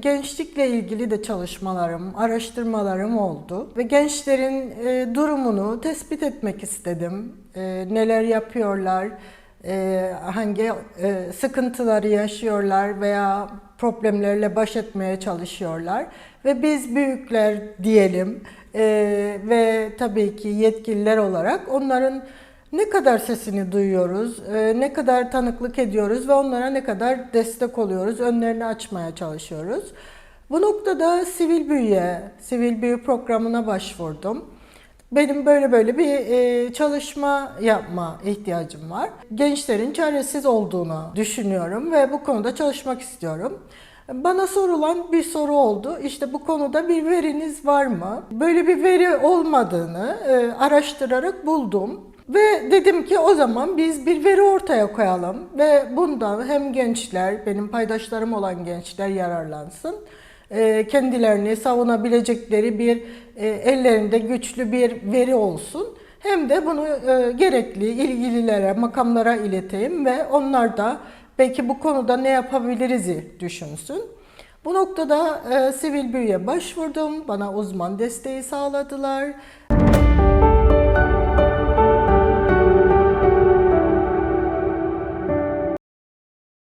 Gençlikle ilgili de çalışmalarım, araştırmalarım oldu ve gençlerin e, durumunu tespit etmek istedim. E, neler yapıyorlar, e, hangi e, sıkıntıları yaşıyorlar veya problemlerle baş etmeye çalışıyorlar ve biz büyükler diyelim e, ve tabii ki yetkililer olarak onların ne kadar sesini duyuyoruz, e, ne kadar tanıklık ediyoruz ve onlara ne kadar destek oluyoruz, önlerini açmaya çalışıyoruz. Bu noktada sivil büyüye, sivil büyü programına başvurdum. Benim böyle böyle bir e, çalışma yapma ihtiyacım var. Gençlerin çaresiz olduğunu düşünüyorum ve bu konuda çalışmak istiyorum. Bana sorulan bir soru oldu. İşte bu konuda bir veriniz var mı? Böyle bir veri olmadığını e, araştırarak buldum. Ve dedim ki o zaman biz bir veri ortaya koyalım ve bundan hem gençler, benim paydaşlarım olan gençler yararlansın. E, kendilerini savunabilecekleri bir e, ellerinde güçlü bir veri olsun. Hem de bunu e, gerekli ilgililere, makamlara ileteyim ve onlar da belki bu konuda ne yapabiliriz'i düşünsün. Bu noktada e, sivil büyüye başvurdum. Bana uzman desteği sağladılar.